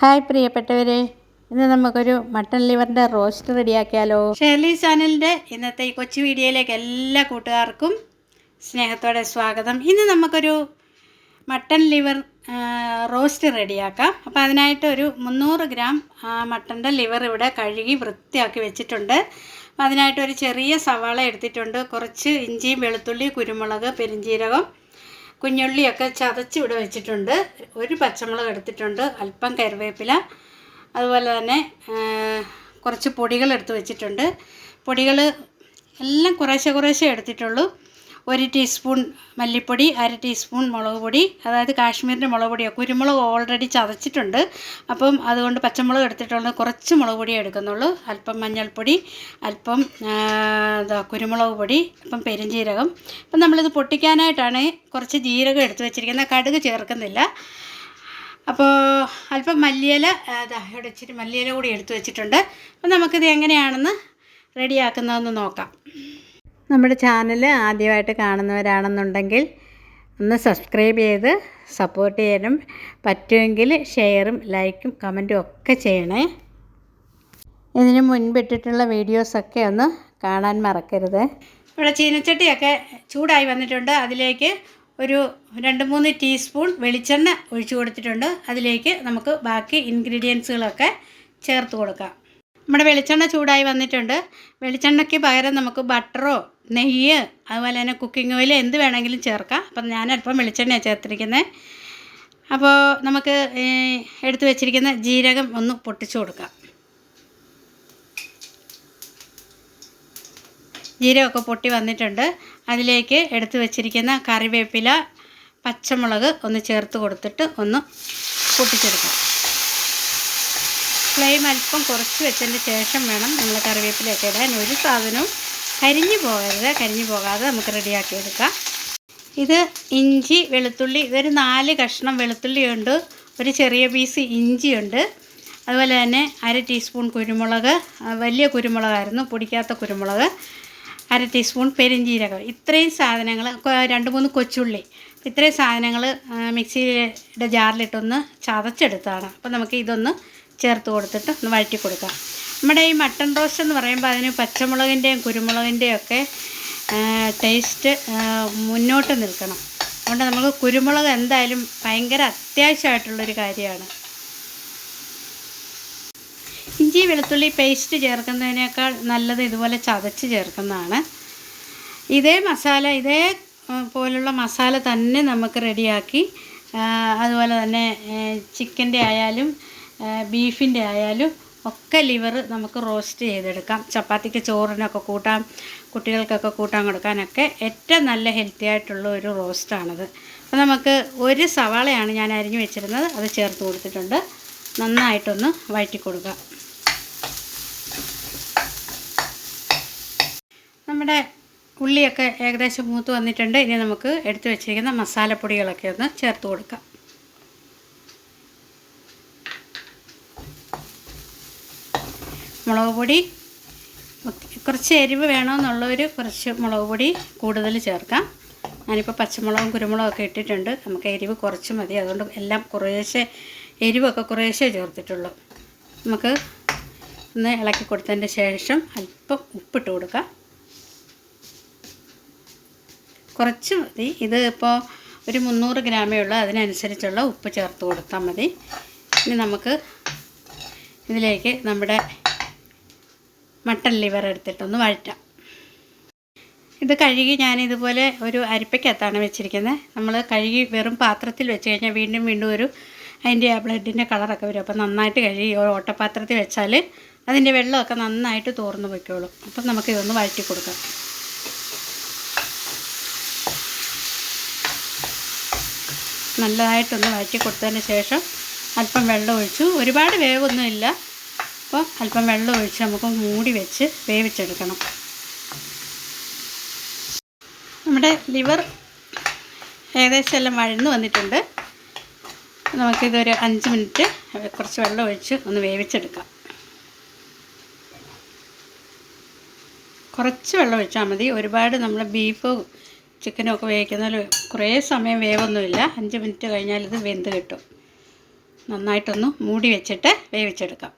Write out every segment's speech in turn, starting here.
Hi പ്രിയപ്പെട്ടവരെ ഇന്ന് നമുക്കൊരു മട്ടൺ ലിവറിന്റെ റോസ്റ്റ് റെഡിയാക്കിയാലോ? ഷേർലി ചാനലിന്റെ ഇന്നത്തെ ഈ കൊച്ചു വീഡിയോയിലേക്ക് എല്ലാ കൂട്ടുകാർക്കും സ്നേഹത്തോടെ സ്വാഗതം. ഇന്ന് നമുക്കൊരു മട്ടൺ ലിവർ റോസ്റ്റ് റെഡിയാക്കാം. അപ്പോൾ അതിനായിട്ട് ഒരു മുന്നൂറ് ഗ്രാം മട്ടന്റെ ലിവർ ഇവിടെ കഴുകി വൃത്തിയാക്കി വെച്ചിട്ടുണ്ട്. അപ്പോൾ അതിനായിട്ട് ഒരു ചെറിയ സവാള എടുത്തിട്ടുണ്ട്. കുറച്ച് ഇഞ്ചിയും വെളുത്തുള്ളി കുരുമുളക് പെരിഞ്ജീരകം കുഞ്ഞുള്ളിയൊക്കെ ചതച്ച് ഇവിടെ വെച്ചിട്ടുണ്ട്. ഒരു പച്ചമുളക് എടുത്തിട്ടുണ്ട് അല്പം കറിവേപ്പില. അതുപോലെ തന്നെ കുറച്ച് പൊടികൾ എടുത്ത് വെച്ചിട്ടുണ്ട്. പൊടികൾ എല്ലാം കുറേശ്ശെ കുറേശ്ശെ എടുത്തിട്ടുള്ളൂ. ഒരു ടീസ്പൂൺ മല്ലിപ്പൊടി അര ടീസ്പൂൺ മുളക് പൊടി അതായത് കാശ്മീരിന്റെ മുളക് പൊടിയോ. കുരുമുളക് ഓൾറെഡി ചതച്ചിട്ടുണ്ട്. അപ്പം അതുകൊണ്ട് പച്ചമുളക് എടുത്തിട്ടുള്ളത് കുറച്ച് മുളക് പൊടിയേ എടുക്കുന്നുള്ളൂ. അല്പം മഞ്ഞൾപ്പൊടി അല്പം എന്താ ഇതാ കുരുമുളക് പൊടി അപ്പം പെരുംജീരകം അപ്പം നമ്മളിത് പൊട്ടിക്കാനായിട്ടാണ് കുറച്ച് ജീരകം എടുത്തു വെച്ചിരിക്കുന്നത്. കടുക് ചേർക്കുന്നില്ല. അപ്പോൾ അല്പം മല്ലിയില അതാ ഇവിടെ മല്ലിയില കൂടി എടുത്തു വെച്ചിട്ടുണ്ട്. അപ്പം നമുക്കിത് എങ്ങനെയാണെന്ന് റെഡിയാക്കുന്നതെന്ന് നോക്കാം. നമ്മുടെ ചാനൽ ആദ്യമായിട്ട് കാണുന്നവരാണെന്നുണ്ടെങ്കിൽ ഒന്ന് സബ്സ്ക്രൈബ് ചെയ്ത് സപ്പോർട്ട് ചെയ്യാനും പറ്റുമെങ്കിൽ ഷെയറും ലൈക്കും കമന്റും ഒക്കെ ചെയ്യണേ. ഇതിന് മുൻപിട്ടിട്ടുള്ള വീഡിയോസൊക്കെ ഒന്ന് കാണാൻ മറക്കരുത്. ഇവിടെ ചീനച്ചട്ടിയൊക്കെ ചൂടായി വന്നിട്ടുണ്ട്. അതിലേക്ക് ഒരു രണ്ട് മൂന്ന് ടീസ്പൂൺ വെളിച്ചെണ്ണ ഒഴിച്ചു കൊടുത്തിട്ടുണ്ട്. അതിലേക്ക് നമുക്ക് ബാക്കി ഇൻഗ്രീഡിയൻസുകളൊക്കെ ചേർത്ത് കൊടുക്കാം. നമ്മുടെ വെളിച്ചെണ്ണ ചൂടായി വന്നിട്ടുണ്ട്. വെളിച്ചെണ്ണയ്ക്ക് പകരം നമുക്ക് ബട്ടറോ നെയ്യ് അതുപോലെ തന്നെ കുക്കിംഗ് ഓയിൽ എന്ത് വേണമെങ്കിലും ചേർക്കാം. അപ്പം ഞാൻ അല്പം വെളിച്ചെണ്ണയാണ് ചേർത്തിരിക്കുന്നത്. അപ്പോൾ നമുക്ക് എടുത്തു വെച്ചിരിക്കുന്ന ജീരകം ഒന്ന് പൊട്ടിച്ചു കൊടുക്കാം. ജീരകമൊക്കെ പൊട്ടി വന്നിട്ടുണ്ട്. അതിലേക്ക് എടുത്തു വെച്ചിരിക്കുന്ന കറിവേപ്പില പച്ചമുളക് ഒന്ന് ചേർത്ത് കൊടുത്തിട്ട് ഒന്ന് പൊട്ടിച്ചെടുക്കാം. ഫ്ലെയിം അല്പം കുറച്ച് വെച്ചതിന് ശേഷം വേണം നമ്മൾ കറിവേപ്പിലയൊക്കെ ഇടാൻ. ഒരു സാധനവും കരിഞ്ഞു പോകരുത്. കരിഞ്ഞു പോകാതെ നമുക്ക് റെഡിയാക്കി എടുക്കാം. ഇത് ഇഞ്ചി വെളുത്തുള്ളി ഇതൊരു നാല് കഷ്ണം വെളുത്തുള്ളിയുണ്ട് ഒരു ചെറിയ പീസ് ഇഞ്ചിയുണ്ട് അതുപോലെ തന്നെ അര ടീസ്പൂൺ കുരുമുളക് വലിയ കുരുമുളകായിരുന്നു പൊടിക്കാത്ത കുരുമുളക് അര ടീസ്പൂൺ പെരിഞ്ജീരകം ഇത്രയും സാധനങ്ങൾ രണ്ട് മൂന്ന് കൊച്ചുള്ളി. ഇത്രയും സാധനങ്ങൾ മിക്സിയുടെ ജാറിലിട്ടൊന്ന് ചതച്ചെടുത്താണ്. അപ്പോൾ നമുക്ക് ഇതൊന്ന് ചേർത്ത് കൊടുത്തിട്ട് ഒന്ന് വഴറ്റി കൊടുക്കാം. നമ്മുടെ ഈ മട്ടൺ റോസ്റ്റ് എന്ന് പറയുമ്പോൾ അതിന് പച്ചമുളകിന്റെയും കുരുമുളകിന്റെയും ഒക്കെ ടേസ്റ്റ് മുന്നോട്ട് നിൽക്കണം. അതുകൊണ്ട് നമുക്ക് കുരുമുളക് എന്തായാലും ഭയങ്കര അത്യാവശ്യമായിട്ടുള്ളൊരു കാര്യമാണ്. ഇഞ്ചി വെളുത്തുള്ളി പേസ്റ്റ് ചേർക്കുന്നതിനേക്കാൾ നല്ലത് ഇതുപോലെ ചതച്ച് ചേർക്കുന്നതാണ്. ഇതേ മസാല ഇതേ പോലുള്ള മസാല തന്നെ നമുക്ക് റെഡിയാക്കി അതുപോലെ തന്നെ ചിക്കന്റെ ആയാലും ബീഫിന്റെ ആയാലും ഒക്കെ ലിവർ നമുക്ക് റോസ്റ്റ് ചെയ്തെടുക്കാം. ചപ്പാത്തിക്ക് ചോറിനൊക്കെ കൂട്ടാം കുട്ടികൾക്കൊക്കെ കൂട്ടാൻ കൊടുക്കാനൊക്കെ ഏറ്റവും നല്ല ഹെൽത്തി ആയിട്ടുള്ള ഒരു റോസ്റ്റാണത് അപ്പോൾ നമുക്ക് ഒരു സവാളയാണ് ഞാൻ അരിഞ്ഞു വെച്ചിരുന്നത്. അത് ചേർത്ത് കൊടുത്തിട്ടുണ്ട്. നന്നായിട്ടൊന്ന് വഴറ്റി കൊടുക്കുക നമ്മുടെ ഉള്ളിയൊക്കെ ഏകദേശം മൂത്ത് വന്നിട്ടുണ്ട്. ഇനി നമുക്ക് എടുത്തു വെച്ചിരിക്കുന്ന മസാലപ്പൊടികളൊക്കെ ഒന്ന് ചേർത്ത് കൊടുക്കാം. മുളക് പൊടി. കുറച്ച് എരിവ് വേണമെന്നുള്ളവർ കുറച്ച് മുളക് പൊടി കൂടുതൽ ചേർക്കാം. ഞാനിപ്പോൾ പച്ചമുളകും കുരുമുളകും ഒക്കെ ഇട്ടിട്ടുണ്ട്. നമുക്ക് എരിവ് കുറച്ച് മതി. അതുകൊണ്ട് എല്ലാം കുറേശ്ശെ എരിവൊക്കെ കുറേശ്ശെ ചേർത്തിട്ടുള്ളൂ. നമുക്ക് ഒന്ന് ഇളക്കി കൊടുത്തതിന്റെ ശേഷം അല്പം ഉപ്പിട്ട് കൊടുക്കാം. കുറച്ച് മതി. ഇത് ഇപ്പോൾ ഒരു മുന്നൂറ് ഗ്രാമേ ഉള്ളൂ. അതിനനുസരിച്ചുള്ള ഉപ്പ് ചേർത്ത് കൊടുത്താൽ മതി. ഇനി നമുക്ക് ഇതിലേക്ക് നമ്മുടെ മട്ടൺ ലിവർ എടുത്തിട്ടൊന്ന് വഴറ്റാം. ഇത് കഴുകി ഞാൻ ഇതുപോലെ ഒരു അരിപ്പയ്ക്കകത്താണ് വെച്ചിരിക്കുന്നത്. നമ്മൾ കഴുകി വെറും പാത്രത്തിൽ വെച്ച് കഴിഞ്ഞാൽ വീണ്ടും വീണ്ടും ഒരു അതിന്റെ ആ ബ്ലഡിന്റെ കളറൊക്കെ വരും. അപ്പോൾ നന്നായിട്ട് കഴുകി ഒരു ഓട്ടപാത്രത്തിൽ വെച്ചാൽ അതിന്റെ വെള്ളമൊക്കെ നന്നായിട്ട് തോർന്നു വയ്ക്കുള്ളൂ അപ്പം നമുക്ക് ഇതൊന്ന് വഴറ്റി കൊടുക്കാം. നല്ലതായിട്ടൊന്ന് വഴറ്റി കൊടുത്തതിന് ശേഷം അല്പം വെള്ളം ഒഴിച്ചു. ഒരുപാട് വേവൊന്നുമില്ല. അപ്പോൾ അല്പം വെള്ളം ഒഴിച്ച് നമുക്ക് മൂടി വെച്ച് വേവിച്ചെടുക്കണം. നമ്മുടെ ലിവർ ഏകദേശം എല്ലാം വഴന്ന് വന്നിട്ടുണ്ട്. നമുക്കിതൊരു അഞ്ച് മിനിറ്റ് കുറച്ച് വെള്ളം ഒഴിച്ച് ഒന്ന് വേവിച്ചെടുക്കാം. കുറച്ച് വെള്ളം ഒഴിച്ചാൽ മതി. ഒരുപാട് നമ്മൾ ബീഫ് ചിക്കനും ഒക്കെ വേവിക്കുന്നതിൽ കുറേ സമയം വേവൊന്നുമില്ല. അഞ്ച് മിനിറ്റ് കഴിഞ്ഞാൽ ഇത് വെന്ത് കിട്ടും. നന്നായിട്ടൊന്ന് മൂടി വെച്ചിട്ട് വേവിച്ചെടുക്കാം.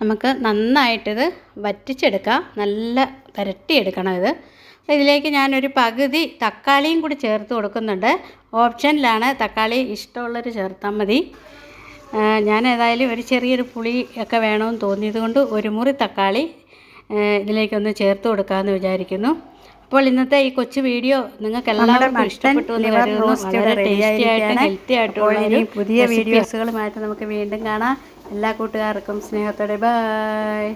നമുക്ക് നന്നായിട്ടിത് വറ്റിച്ചെടുക്കാം. നല്ല പുരട്ടിയെടുക്കണം ഇത്. ഇതിലേക്ക് ഞാനൊരു പകുതി തക്കാളിയും കൂടി ചേർത്ത് കൊടുക്കുന്നുണ്ട്. ഓപ്ഷനിലാണ് തക്കാളി ഇഷ്ടമുള്ളവർ ചേർത്താൽ മതി. ഞാൻ ഏതായാലും ഒരു ചെറിയൊരു പുളി ഒക്കെ വേണമെന്ന് തോന്നിയത് കൊണ്ട് ഒരു മുറി തക്കാളി ഇതിലേക്കൊന്ന് ചേർത്ത് കൊടുക്കാമെന്ന് വിചാരിക്കുന്നു. അപ്പോൾ ഇന്നത്തെ ഈ കൊച്ചു വീഡിയോ നിങ്ങൾക്ക് എല്ലാവർക്കും ഇഷ്ടപ്പെട്ടു എന്ന് കരുതുന്നു. വളരെ ടേസ്റ്റി ആയിട്ട് ഹെൽത്തി ആയിട്ടുള്ള പുതിയ വീഡിയോസുകളുമായിട്ട് നമുക്ക് വീണ്ടും കാണാം. എല്ലാ കൂട്ടുകാർക്കും സ്നേഹത്തോടെ. ബൈ